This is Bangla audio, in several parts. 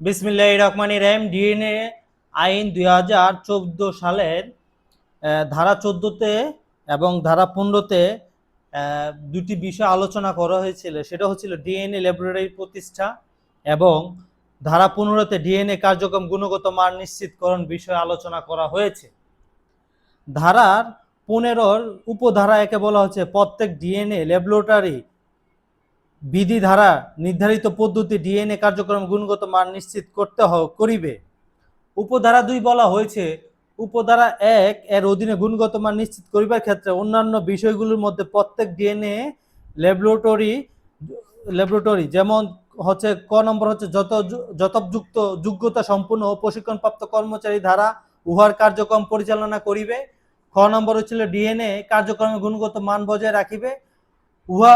বিসমিল্লাহ রহমান রহিম, ডিএনএ আইন দুই হাজার চোদ্দ সালের ধারা চোদ্দোতে এবং ধারা পনেরোতে দুটি বিষয় আলোচনা করা হয়েছিল। সেটা হচ্ছিল ডিএনএ ল্যাবরেটরি প্রতিষ্ঠা এবং ধারা পনেরোতে ডিএনএ কার্যক্রম গুণগত মান নিশ্চিতকরণ বিষয়ে আলোচনা করা হয়েছে। ধারার পনেরোর উপধারা একে বলা হচ্ছে প্রত্যেক ডিএনএ ল্যাবরেটরি বিধি ধারা নির্ধারিত পদ্ধতি ডিএনএ কার্যক্রম গুণগত মান নিশ্চিত করতে করিবে। উপধারা দুই বলা হয়েছে, উপধারা এক এর অধীনে গুণগত মান নিশ্চিত করিবার ক্ষেত্রে অন্যান্য বিষয়গুলোর মধ্যে প্রত্যেক ডিএনএ ল্যাবরেটরি ল্যাবরেটরি যেমন হচ্ছে ক নম্বর হচ্ছে যত যু- যথোপযুক্ত যোগ্যতা সম্পূর্ণ ও প্রশিক্ষণপ্রাপ্ত কর্মচারী দ্বারা উহার কার্যক্রম পরিচালনা করিবে। খ নম্বর হচ্ছিল ডিএনএ কার্যক্রমে গুণগত মান বজায় রাখিবে। উহা,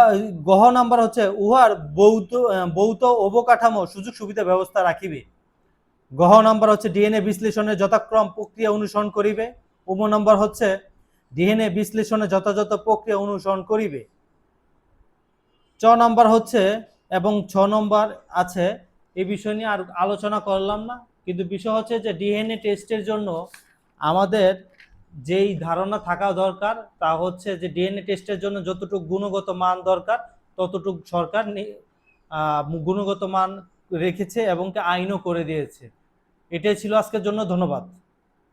গহ নাম্বার হচ্ছে উহার বৌদ্ধ বৌদ্ধ অবকাঠামো সুযোগ সুবিধা ব্যবস্থা রাখিবে। গহ নাম্বার হচ্ছে ডিএনএ বিশ্লেষণে যথাক্রম প্রক্রিয়া অনুসরণ করিবে। উম নম্বর হচ্ছে ডিএনএ বিশ্লেষণে যথাযথ প্রক্রিয়া অনুসরণ করিবে। চ নম্বর হচ্ছে, এবং ছ নম্বর আছে এই বিষয় নিয়ে আর আলোচনা করলাম না। কিন্তু বিষয় হচ্ছে যে ডিএনএ টেস্টের জন্য আমাদের যেই ধারণা থাকা দরকার, তা হচ্ছে যে ডিএনএ টেস্টের জন্য যতটুকু গুণগত মান দরকার, ততটুকু সরকার গুণগত মান রেখেছে এবং আইনও করে দিয়েছে। এটাই ছিল আজকের জন্য ধন্যবাদ।